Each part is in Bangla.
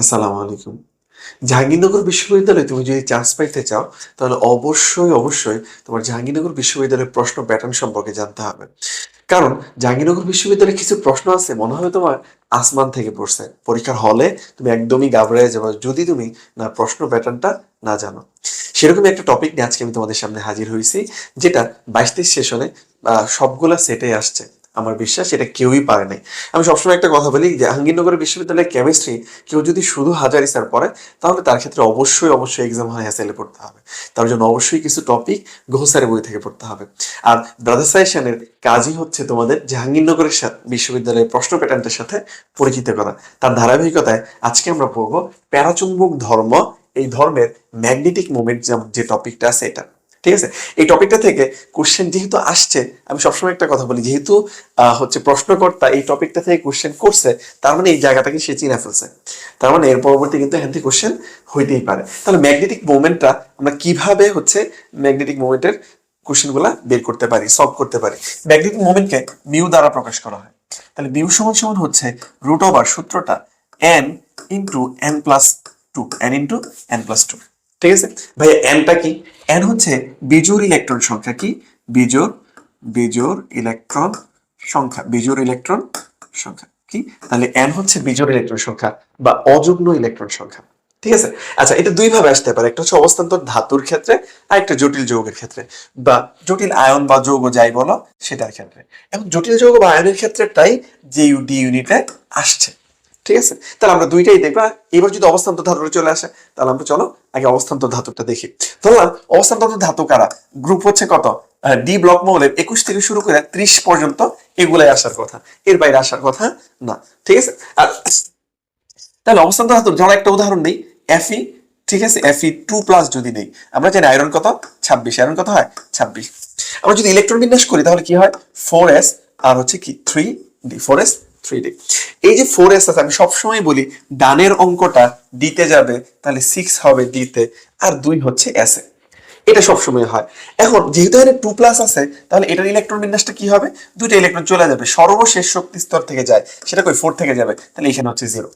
আসসালামু আলাইকুম। জাহাঙ্গীরনগর বিশ্ববিদ্যালয়ে তুমি যদি চান্স পাইতে চাও, তাহলে অবশ্যই অবশ্যই তোমার জাহাঙ্গীরনগর বিশ্ববিদ্যালয়ের প্রশ্ন প্যাটার্ন সম্পর্কে জানতে হবে। কারণ জাহাঙ্গীরনগর বিশ্ববিদ্যালয়ে কিছু প্রশ্ন আছে, মনে হবে তোমার আসমান থেকে পড়ছে। পরীক্ষার হলে তুমি একদমই ঘাবড়ে যাবে, যদি তুমি না প্রশ্ন প্যাটার্নটা না জানো। সেরকমই একটা টপিক নিয়ে আজকে আমি তোমাদের সামনে হাজির হয়েছি, যেটা বাইশ তেইশ সেশনে সবগুলা সেটে আসছে। আমার বিশ্বাস, এটা কেউই পারে নাই। আমি সবসময় একটা কথা বলি জাহাঙ্গীরনগর বিশ্ববিদ্যালয়ের কেমিস্ট্রি কেউ যদি শুধু হাজারি স্যার পড়ে, তাহলে তার ক্ষেত্রে অবশ্যই অবশ্যই এক্সাম হয় হ্যাসেলে পড়তে হবে। তার জন্য অবশ্যই কিছু টপিক ঘোষারের বই থেকে পড়তে হবে। আর ব্রাদার সাইশনের কাজই হচ্ছে তোমাদের জাহাঙ্গীরনগরের বিশ্ববিদ্যালয়ের প্রশ্ন প্যাটার্নটার সাথে পরিচিত করা। তার ধারাবাহিকতায় আজকে আমরা পড়ব প্যারাচুম্বক ধর্ম, এই ধর্মের ম্যাগনেটিক মুভমেন্ট যে টপিকটা আছে এটা। ঠিক আছে? এই টপিকটা থেকে কোশ্চেন যেহেতু আসছে, আমি সবসময় একটা কথা বলি, যেহেতু হচ্ছে প্রশ্নকর্তা এই টপিকটা থেকে কোশ্চেন করছে, তার মানে এই জায়গাটাকে সে চিনে ফেলছে। তার মানে এর পরবর্তী কিন্তু এখান থেকে কোশ্চেন হইতেই পারে। তাহলে ম্যাগনেটিক মুভমেন্টটা আমরা কীভাবে হচ্ছে ম্যাগনেটিক মুভমেন্টের কোশ্চেনগুলা বের করতে পারি সলভ করতে পারি? ম্যাগনেটিক মুভমেন্টকে মিউ দ্বারা প্রকাশ করা হয়। তাহলে মিউ সমান সমান হচ্ছে রুট ওভার সূত্রটা n into n plus two n into n plus two ঠিক আছে? ভাইয়া এনটা কি? এন হচ্ছে বিজোড় ইলেকট্রন সংখ্যা কি? বিজোড় বিজোড় ইলেকট্রন সংখ্যা, বিজোড় ইলেকট্রন সংখ্যা কি? তাহলে এন হচ্ছে বিজোড় ইলেকট্রন সংখ্যা বা অযুগ্ম ইলেকট্রন সংখ্যা। ঠিক আছে? আচ্ছা এটা দুই ভাবে আসতে পারে। একটা হচ্ছে অবস্থান্তর ধাতুর ক্ষেত্রে, আর একটা জটিল যৌগের ক্ষেত্রে। বা জটিল আয়ন বা যৌগ যাই বলো, সেটার ক্ষেত্রে। এখন জটিল যৌগ বা আয়নের ক্ষেত্রে ক্ষেত্রেটাই যে ইউ ডি ইউনিটে আসছে। ঠিক আছে? তাহলে আমরা দুইটাই দেখব। এবার যদি অবস্থান্তর ধাতুটা চলে আসে, তাহলে আমরা চলো আগে অবস্থান্ত ধাতুটা দেখি। ধরলাম অবস্থান্তর ধাতু কারা? গ্রুপ হচ্ছে কত? ডি ব্লক মৌলের একুশ থেকে শুরু করে ত্রিশ পর্যন্ত এগুলাই আসার কথা। এর বাইরে আসার কথা না। ঠিক আছে? আর তাহলে অবস্থান্ত ধাতুর ধরো একটা উদাহরণ নেই। এফি ঠিক আছে? এফি টু প্লাস যদি নেই, আমরা জানি আয়রন কত? ছাব্বিশ। আয়রন কত হয়? ছাব্বিশ। আমরা যদি ইলেকট্রন বিন্যাস করি, তাহলে কি হয়? ফোর এস আর হচ্ছে কি? Three d four s three d এই যে ফোর এস আছে, আমি সবসময় বলি, ডানের অঙ্কটা ডিতে যাবে, তাহলে সিক্স হবে ডিতে আর দুই হচ্ছে এস এটা সবসময় হয়। এখন যেহেতু এখানে টু প্লাস আছে, তাহলে এটার ইলেকট্রন বিন্যাসটা কি হবে? দুইটা ইলেকট্রন চলে যাবে, সর্বশেষ শক্তি স্তর থেকে যায়, সেটা কই ফোর থেকে যাবে, তাহলে এখানে হচ্ছে জিরো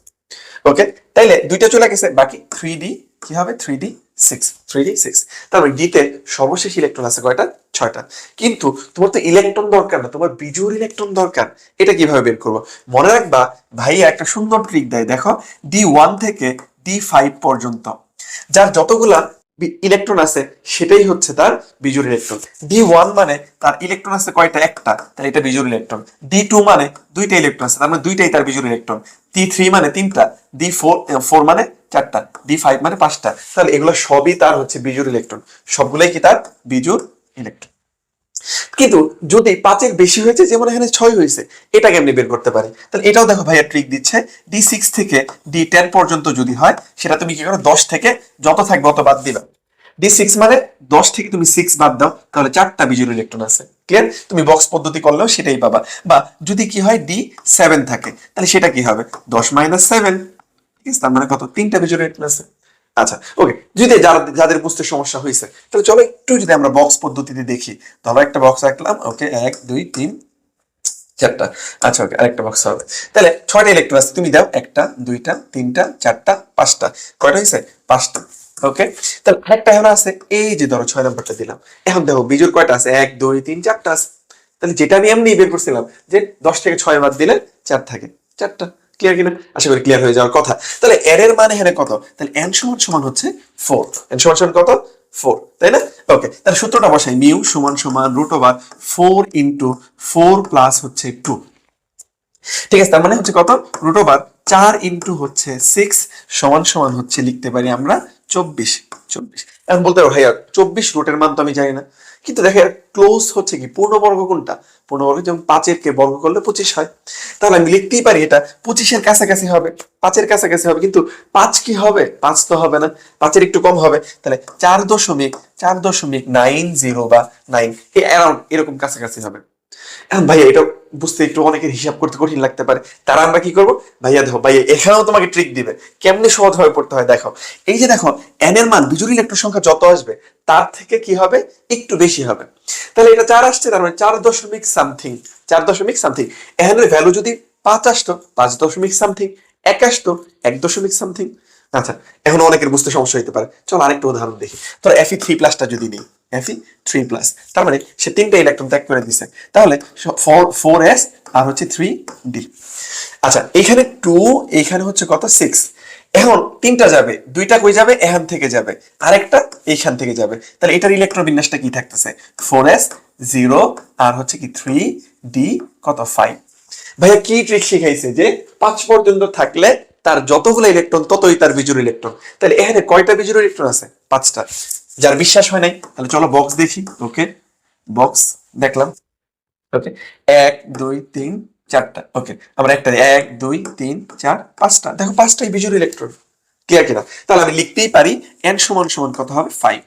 ওকে তাইলে দুইটা চলে গেছে, বাকি থ্রি ডি কি হবে? Three d six three d six তারপরে ডিতে সর্বশেষ ইলেকট্রন আছে কয়টা? ছয়টা। কিন্তু তোমার তো ইলেকট্রন দরকার না, তোমার বিজোড় ইলেকট্রন দরকার। এটা কীভাবে বের করব? মনে রাখবা, ভাইয়া একটা সুন্দর ট্রিক দেয়। দেখো ডি ওয়ান থেকে ডি ফাইভ পর্যন্ত। যার যতগুলা ইলেকট্রন আছে, সেটাই হচ্ছে তার বিজোড় ইলেকট্রন ডি ওয়ান মানে তার ইলেকট্রন আছে কয়টা? একটা। তাহলে এটা বিজোড় ইলেকট্রন ডি টু মানে দুইটা ইলেকট্রন আছে, তার মানে দুইটাই তার বিজোড় ইলেকট্রন ডি থ্রি মানে তিনটা। ডি ফোর ফোর মানে চারটা ডি ফাইভ মানে পাঁচটা। তাহলে এগুলো সবই তার হচ্ছে বিজোড় ইলেকট্রন সবগুলোই কি তার? বিজোড় ইলেকট্রন কিন্তু যদি পাঁচের বেশি হয়েছে, যেমন এখানে ছয় হয়েছে, এটা কেমনি বের করতে পারি? তাহলে এটাও দেখো ভাইয়া ট্রিক দিচ্ছে। ডি সিক্স থেকে ডি টেন পর্যন্ত যদি হয়, সেটা তুমি কি করো? দশ থেকে যত থাকবে অত বাদ দিবা। ডি সিক্স মানে দশ থেকে তুমি সিক্স বাদ দাও, তাহলে চারটা বিজুর ইলেকট্রন আছে। ক্লিয়ার তুমি বক্স পদ্ধতি করলেও সেটাই পাবা। বা যদি কি হয় ডি সেভেন থাকে, তাহলে সেটা কি হবে? দশ মাইনাস সেভেন তার মানে কত? তিনটা আছে। আচ্ছা ওকে যদি যারা, যাদের বুঝতে সমস্যা হয়েছে, তাহলে চলো একটু যদি আমরা বক্স পদ্ধতিতে দেখি। ধরো একটা বক্স ওকে এক, দুই, তিন, চারটা। আচ্ছা ওকে আরেকটা বক্স হবে। তাহলে ছয়টা ইলেকট্রন আছে, তুমি দাও একটা, দুইটা, তিনটা, চারটা, পাঁচটা। কয়টা হয়েছে? পাঁচটা ওকে তাহলে আরেকটা এখন আছে, এই যে ধরো ছয় নাম্বারটা দিলাম। এখন দেখো বিজুর কয়টা আছে? এক, দুই, তিন, চারটা আছে। তাহলে যেটা আমি এমনি বের করছিলাম, যে দশ থেকে ছয় বাদ দিলে চার থাকে। চারটা। ক্লিয়ার কিনা? আশা করি ক্লিয়ার হয়ে যাওয়ার কথা। তাহলে এর এর মানে এখানে কত? তাহলে এন সমান সমান হচ্ছে ফোর এন সমান সমান কত? ফোর তাই না? ওকে তাহলে সূত্রটা বসাই। মিউ সমান সমান root over four into four plus হচ্ছে টু ঠিক আছে, তার মানে হচ্ছে কত? রুট ওভার চার ইন্টু হচ্ছে সিক্স সমান সমান হচ্ছে লিখতে পারি আমরা চব্বিশ। চব্বিশ। এখন বলতে পারো, ভাইয়া, চব্বিশ রুটের মান তো আমি জানি না। কিন্তু দেখে ক্লোজ হচ্ছে কি? পূর্ণবর্গ কোনটা? পূর্ণবর্গ যেমন পাঁচের কে বর্গ করলে পঁচিশ হয়। তাহলে আমি লিখতেই পারি এটা, পঁচিশের কাছাকাছি হবে, পাঁচের কাছাকাছি হবে। কিন্তু পাঁচ কি হবে? পাঁচ তো হবে না। পাঁচের একটু কম হবে। তাহলে চার দশমিক চার দশমিক নাইন জিরো বা নাইন অ্যারাউন্ড এরকম কাছাকাছি হবে। এখন ভাইয়া এটা বুঝতে একটু অনেকের হিসাব করতে কঠিন লাগতে পারে। তারা আমরা কি করব? ভাইয়া দেখো, ভাইয়া এখানেও তোমাকে ট্রিক দিবে। কেমনে সহজ ভাবে পড়তে হয় দেখো। এই যে দেখো এন এর মান বিজুরি ইলেকট্রন সংখ্যা যত আসবে, তার থেকে কি হবে? একটু বেশি হবে। তাহলে এটা চার আসছে, তার মানে চার দশমিক সামথিং চার দশমিক সামথিং এখানের ভ্যালু যদি পাঁচ আসতো, পাঁচ দশমিক সামথিং একাশ তো এক দশমিক সামথিং আচ্ছা এখন অনেকের বুঝতে সমস্যা হতে পারে। চল আরেকটা উদাহরণ দেখি। তোর এফি থ্রি প্লাসটা যদি নিই। এফি থ্রি প্লাস তার মানে সে তিনটা ইলেকট্রন ত্যাগ করে দিছে। তাহলে ফোর এস আর হচ্ছে থ্রি ডি আচ্ছা এখানে টু এখানে হচ্ছে কত? সিক্স এখন তিনটা যাবে। দুইটা কই যাবে? এখান থেকে যাবে। আরেকটা এইখান থেকে যাবে। তাহলে এটার ইলেকট্রন বিন্যাসটা কি থাকতেছে? ফোর এস জিরো আর হচ্ছে কি থ্রি ডি কত? ফাইভ ভাইয়া কি ট্রিক শিখাইছে? যে পাঁচ পর্যন্ত থাকলে তার যতগুলো ইলেকট্রন ততই তার বিজুর ইলেকট্রন তাহলে এখানে কয়টা বিজুর ইলেকট্রন আছে? পাঁচটা। যার বিশ্বাস হয় নাই, তাহলে চলো বক্স দেখি। ওকে বক্স দেখলাম। ওকে এক, দুই, তিন, চারটা। ওকে আমরা একটা এক, দুই, তিন, চার, পাঁচটা। দেখো, পাঁচটাই বিজুর ইলেকট্রন ক্লিয়ার কিনা? তাহলে আমি লিখতেই পারি এন সমান সমান কত হবে? ফাইভ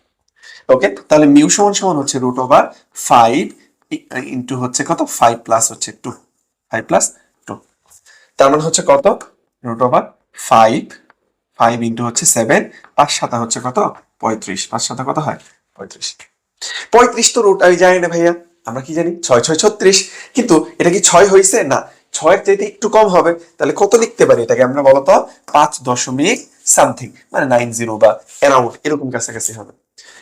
ওকে তাহলে মিউ সমান সমান হচ্ছে রুট ওভার ফাইভ ইন্টু হচ্ছে কত? ফাইভ প্লাস হচ্ছে টু ফাইভ প্লাস টু তার মানে হচ্ছে কত? Root over five five into হচ্ছে সেভেন পাঁচ সাতা হচ্ছে কত? পঁয়ত্রিশ। পাঁচ সাতা কত হয়? পঁয়ত্রিশ। পঁয়ত্রিশ তো রুট আমি জানি না ভাইয়া। আমরা কি জানি? ছয় ছয়, ছত্রিশ। কিন্তু এটা কি ছয় হয়েছে না। ছয়ের চাইতে একটু কম হবে। তাহলে কত লিখতে পারি এটাকে আমরা বলতো পাঁচ দশমিক সামথিং মানে নাইন জিরো বা অ্যারাউন্ড এরকম কাছাকাছি হবে।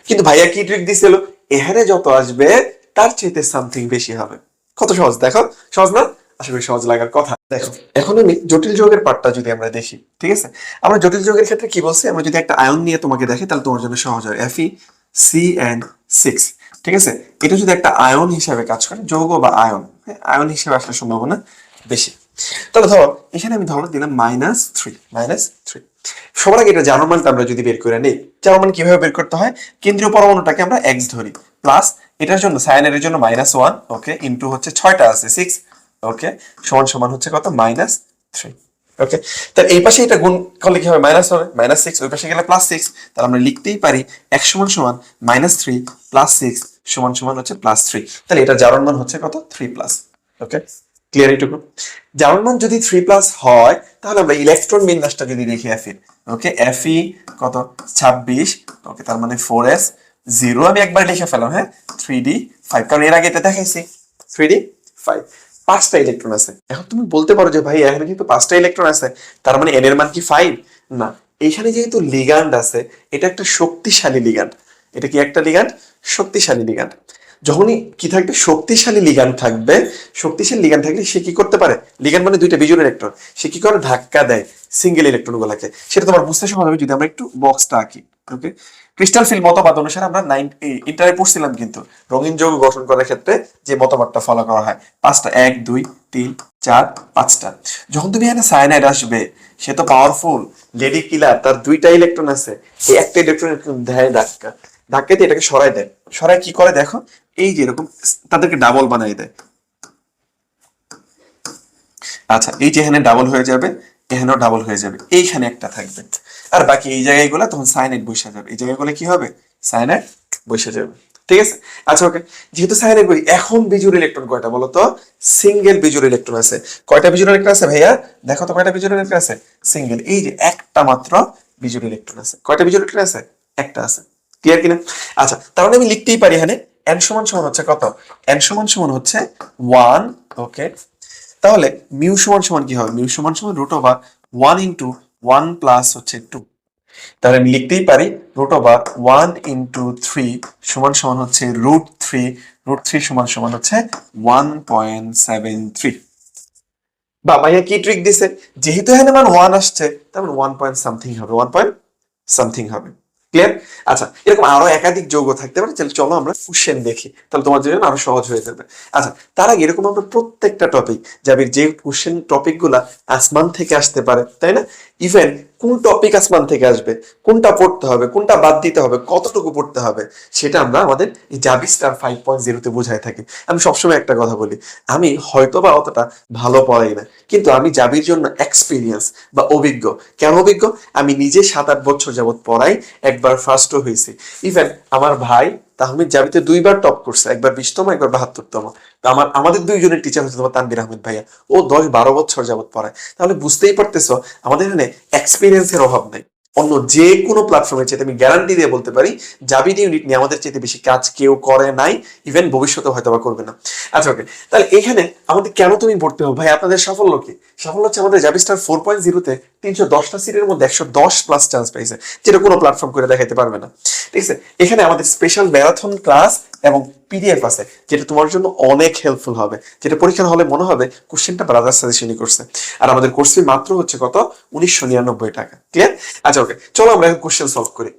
কিন্তু ভাইয়া কি ট্রিক দিছিল? এখানে যত আসবে, তার চাইতে সামথিং বেশি হবে। কত সহজ? দেখো। সহজ না? আশা করি সহজ লাগার কথা। দেখো এখন আমি জটিল যোগের পার্টটা যদি আমরা দেখি ঠিক আছে? আমরা জটিল যোগের ক্ষেত্রে কি বলছি? আমরা যদি একটা আয়ন নিয়ে তোমাকে দেখি তাহলে তোমার জন্য সহজ হয়। এফ সি এন্ড সিক্স ঠিক আছে? এটা যদি একটা আয়ন হিসাবে কাজ করে যৌগ বা আয়ন হ্যাঁ, আয়ন হিসেবে আসার সম্ভাবনা বেশি। তাহলে ধরো এখানে আমি ধরো দিলাম মাইনাস থ্রি মাইনাস থ্রি সবার আগে এটা জার্মান মানটা আমরা যদি বের করে নিই জার্মান মান কীভাবে বের করতে হয়? কেন্দ্রীয় পরমাণুটাকে আমরা এক্স ধরি প্লাস এটার জন্য সায়ানের জন্য মাইনাস ওয়ান ওকে ইন্টু হচ্ছে ছয়টা আছে সিক্স ওকে সমান সমান হচ্ছে কত? মাইনাস থ্রি ওকে তাহলে এই পাশে এটা গুণ করলে কি হবে? মাইনাস হবে। মাইনাস সিক্স ওই পাশে গেলে প্লাস সিক্স তাহলে আমরা লিখতেই পারি এক সমান সমান মাইনাস থ্রি প্লাস সিক্স সমান সমান হচ্ছে প্লাস থ্রি তাহলে এটা জারণ মান হচ্ছে কত? থ্রি প্লাস ওকে ক্লিয়ার এইটুকু? জারণ মান যদি থ্রি প্লাস হয়, তাহলে আমরা ইলেকট্রন বিন্যাসটা যদি দেখি এফি ওকে এফি কত? ছাব্বিশ। ওকে তার মানে ফোর এস জিরো আমি একবার লিখে ফেলাম হ্যাঁ? থ্রি ডি ফাইভ কারণ এর আগে এটা দেখাইছি। থ্রি ডি ফাইভ পাঁচটা ইলেকট্রন আছে। এখন তুমি বলতে পারো যে, ভাই, এখানে কিন্তু পাঁচটা ইলেকট্রন আছে, তার মানে এন এর মান কি ফাইভ না। এইখানে যেহেতু লিগান্ড আছে, এটা একটা শক্তিশালী লিগান্ড এটা কি একটা লিগান্ড শক্তিশালী লিগান্ড যখনই কি থাকবে? শক্তিশালী লিগান থাকবে। শক্তিশালী লিগান থাকলে সে কি করতে পারে? লিগান মানে দুইটা বিজোড় ইলেকট্রন সে কি করে? ধাক্কা দেয়। সিঙ্গেল ইলেকট্রন গুলাকে। সেটা তোমার বুঝতে সহজ হবে যদি আমরা একটু বক্সটা আঁকি। ওকে ক্রিস্টাল ফিল মতবাদ অনুসারে আমরা ইন্টারে পড়ছিলাম কিন্তু। রঙিন যৌগ গঠন করার ক্ষেত্রে যে মতবাদটা ফলো করা হয়, পাঁচটা, এক, দুই, তিন, চার, পাঁচটা। যখন তুমি এখানে সায়ানাইড আসবে, সে তো পাওয়ারফুল লেডি কিলার তার দুইটা ইলেকট্রন আছে। এই একটা ইলেকট্রন দেয় ধাক্কা। ধাক্কা দিয়ে এটাকে সরাই দেয়। সরাই কি করে দেখো? এই যে এরকম, তাদেরকে ডাবল বানাই দেয়। আচ্ছা এই যে এখানে ডাবল হয়ে যাবে, এখানেও ডাবল হয়ে যাবে। এইখানে একটা থাকবে। আর বাকি এই জায়গাগুলো তখন সাইনাইড বসে যাবে। এই জায়গাগুলো কি হবে? সাইনাইড বসে যাবে। ঠিক আছে? আচ্ছা ওকে যেহেতু সাইনাইড বই, এখন বিজুর ইলেকট্রন কয়টা বলো তো সিঙ্গেল বিজুর ইলেকট্রন আছে। কয়টা বিজুর ইলেকট্রন আছে ভাইয়া? দেখো তো কয়টা বিজুর ইলেকট্রন আছে। সিঙ্গেল এই যে একটা মাত্র বিজুর ইলেকট্রন আছে। কয়টা বিজুর ইলেকট্রন আছে? একটা আছে। ক্লিয়ার কিনা? আচ্ছা মানে আমি লিখতেই পারি এখানে এন সমান সমান হচ্ছে কত? এন সমান সমান হচ্ছে ওয়ান ওকে তাহলে মিউ সমান সমান কি হবে? মিউ সমান সমান root over one into one plus হচ্ছে টু তাহলে আমি লিখতেই পারি root over one into three সমান সমান হচ্ছে রুট থ্রি রুট থ্রি সমান সমান হচ্ছে ওয়ান পয়েন্ট সেভেন থ্রি বা মাইয়া কি ট্রিক দিছে? যেহেতু এখানে মান ওয়ান আসছে, তার মানে ওয়ান পয়েন্ট সামথিং হবে ওয়ান পয়েন্ট সামথিং হবে। ক্লিয়ার আচ্ছা এরকম আরও একাধিক যৌগ থাকতে পারে, তাহলে চলো আমরা কোশ্চেন দেখি, তাহলে তোমার জন্য আরও সহজ হয়ে যাবে। আচ্ছা তার আগে এরকম আমরা প্রত্যেকটা টপিক যাবে যে কোশ্চেন টপিকগুলা আসমান থেকে আসতে পারে, তাই না? ইভেন কোন টপিক আসমান থেকে আসবে? কোনটা পড়তে হবে? কোনটা বাদ দিতে হবে? কতটুকু পড়তে হবে? সেটা আমরা আমাদের এই জাবি স্টার ফাইভ পয়েন্ট জিরোতে বোঝাই থাকি। আমি সবসময় একটা কথা বলি, আমি হয়তো বা অতটা ভালো পড়াই না, কিন্তু আমি জাবির জন্য এক্সপিরিয়েন্স বা অভিজ্ঞ। কেন অভিজ্ঞ? আমি নিজে সাত আট বছর যাবত পড়াই, একবার ফার্স্টও হয়েছি। ইভেন আমার ভাই তাহমিদ জাবিতে দুইবার টপ করছে, একবার বিশতম, একবার বাহাত্তরতম। তো আমার, আমাদের দুইজনের টিচার হচ্ছে তোমার তানবির আহমেদ ভাইয়া। ও দশ বারো বছর যাবত পড়ায়। তাহলে বুঝতেই পারতেছো, আমাদের এখানে এক্সপিরিয়েন্সের অভাব নেই। অন্য যে কোনো প্ল্যাটফর্মের চাইতে আমি গ্যারান্টি দিয়ে বলতে পারি জাবিডি ইউনিট নিয়ে আমাদের চাইতে বেশি কাজ কেউ করে নাই ইভেন ভবিষ্যতে হয়তো বা করবে না। আচ্ছা ওকে তাহলে এখানে আমাদের কেন তুমি ভর্তি হবে ভাই, আপনাদের সাফল্য কি? সাফল্য হচ্ছে আমাদের জাবি স্টার ফোর পয়েন্ট জিরোতে তিনশো দশটা সিটের মধ্যে একশো দশ প্লাস চান্স পাইছে, যেটা কোনো প্ল্যাটফর্ম করে দেখাতে পারবে না। ঠিক আছে? এখানে আমাদের স্পেশাল ম্যারাথন ক্লাস এবং পিডিএফ আছে, যেটা তোমার জন্য অনেক হেল্পফুল হবে। যেটা পরীক্ষার হলে মনে হবে কোশ্চেনটা ব্রাদার সাজেশনই করছে। আর আমাদের কোর্স ফি মাত্র হচ্ছে কত? উনিশশো নিরানব্বই টাকা। ক্লিয়ার আচ্ছা ওকে চলো আমরা এখন কোশ্চেন সলভ করি।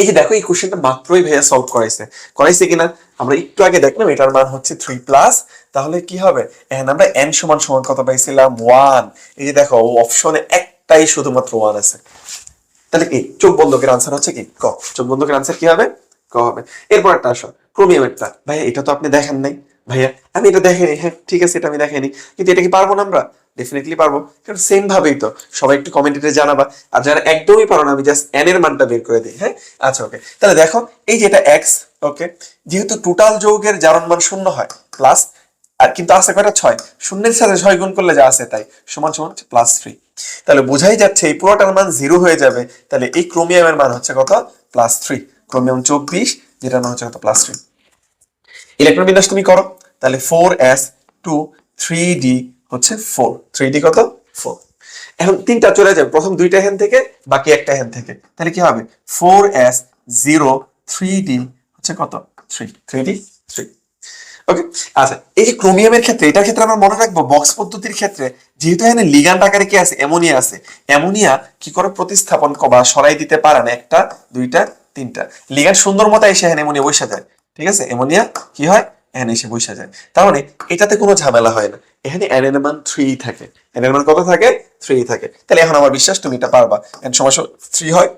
এই যে দেখো, এই কোশ্চেনটা মাত্রই ভাইয়া সলভ করাইছে। করাইছে কিনা? আমরা একটু আগে দেখলাম এটার মান হচ্ছে থ্রি প্লাস তাহলে কি হবে? এখন আমরা এন সমান সমান কত পাইছিলাম? ওয়ান এই যে দেখো অপশনে একটাই শুধুমাত্র ওয়ান আছে। তাহলে কি? চোখ বন্ধকের আনসার হচ্ছে কি? ক। চোখ বন্ধকের আনসার কি হবে? ক হবে। এরপর একটা আসো ক্রোমিয়ামেরটা ভাইয়া, এটা তো আপনি দেখেন নাই। ভাইয়া, আমি এটা দেখেনি। হ্যাঁ ঠিক আছে, এটা আমি দেখেনি। কিন্তু এটা কি পারব না আমরা? ডেফিনেটলি পারব। কারণ সেম ভাবেই তো। সবাই একটু কমেন্টে জানাবা। আর যারা একদমই পারো না, আমি জাস্ট এন এর মানটা বের করে দিই। হ্যাঁ? আচ্ছা ওকে তাহলে দেখো, এই যে এটা এক্স ওকে যেহেতু টোটাল যৌগের জারণ মান শূন্য হয় প্লাস আর কিন্তু আছে কয়টা? ছয়। শূন্যের সাথে ছয় গুণ করলে যা আছে তাই। সমান সমান প্লাস থ্রি তাহলে বোঝাই যাচ্ছে এই পুরোটার মান জিরো হয়ে যাবে। তাহলে এই ক্রোমিয়ামের মান হচ্ছে কত? প্লাস থ্রি ক্রোমিয়াম চব্বিশ যেটা মান হচ্ছে কত? প্লাস থ্রি ইলেকট্রন বিন্যাস তুমি করো। তাহলে four s two three d হচ্ছে ফোর থ্রি ডি কত? ফোর এখন তিনটা চলে যাবে। প্রথম দুইটা হ্যান্ড থেকে, বাকি একটা হ্যান্ড থেকে। তাহলে কি হবে? Four s zero three d হচ্ছে কত? Three three d three okay আচ্ছা এই যে ক্রোমিয়ামের ক্ষেত্রে, এটার ক্ষেত্রে আমরা মনে রাখব বক্স পদ্ধতির ক্ষেত্রে, যেহেতু এখানে লিগান্ড আকারে কি আছে? অ্যামোনিয়া আছে। অ্যামোনিয়া কি করে প্রতিস্থাপন বা সরাই দিতে পারে না? একটা, দুইটা, তিনটা। লিগান্ড সুন্দর মতো এসে এখানে অ্যামোনিয়া বসে যায়। ঠিক আছে? অ্যামোনিয়া কি হয়? এখানে এসে বসে যায়। তার মানে এটাতে কোনো ঝামেলা হয় না। এখানে এন এর মান থ্রি থাকে। এন কত থাকে? থ্রি থাকে। তাহলে এখন আমার বিশ্বাস, তুমি এটা পারবা। এন সমস্যা থ্রি হয়,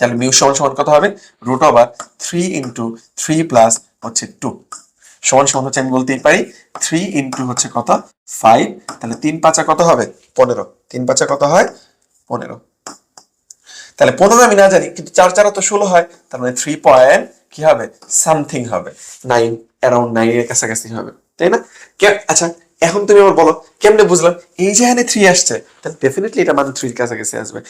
তাহলে মিউ সমান সমান কত হবে? Root over three into three plus হচ্ছে টু সমান সমান হচ্ছে আমি বলতেই পারি থ্রি ইন্টু হচ্ছে কত? ফাইভ তাহলে তিন পাঁচা কত হবে? পনেরো। তিন পাঁচা কত হয়? পনেরো। তাহলে পনেরো আমি না জানি, কিন্তু চার চারা তো ষোলো হয়। তার মানে থ্রি পয়েন্ট কি হবে? সামথিং হবে। নাইন অ্যারাউন্ড নাইন এর কাছাকাছি হবে। তাই না? আচ্ছা এখন তুমি আমার বলো, কেমনে বুঝলাম এই যে এখানে থ্রি আসছে, তাহলে ডেফিনেটলি এটা মানে থ্রির কাছাকাছি আসবে।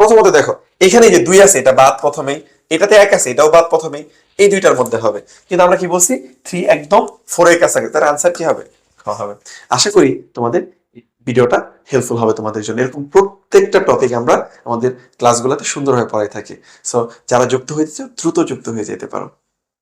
প্রথমত দেখো, এখানে যে দুই আছে, এটা বাদ প্রথমেই। এটাতে এক আছে, এটাও বাদ প্রথমে এই দুইটার মধ্যে হবে। কিন্তু আমরা কি বলছি? থ্রি একদম ফোর এর কাছাকাছি। তার আনসার কি হবে? খ হবে। আশা করি তোমাদের ভিডিওটা হেল্পফুল হবে তোমাদের জন্য। এরকম প্রত্যেকটা টপিক আমরা আমাদের ক্লাসগুলোতে সুন্দরভাবে পড়াই থাকি। সো যারা যুক্ত হয়েছে দ্রুত যুক্ত হয়ে যেতে পারো।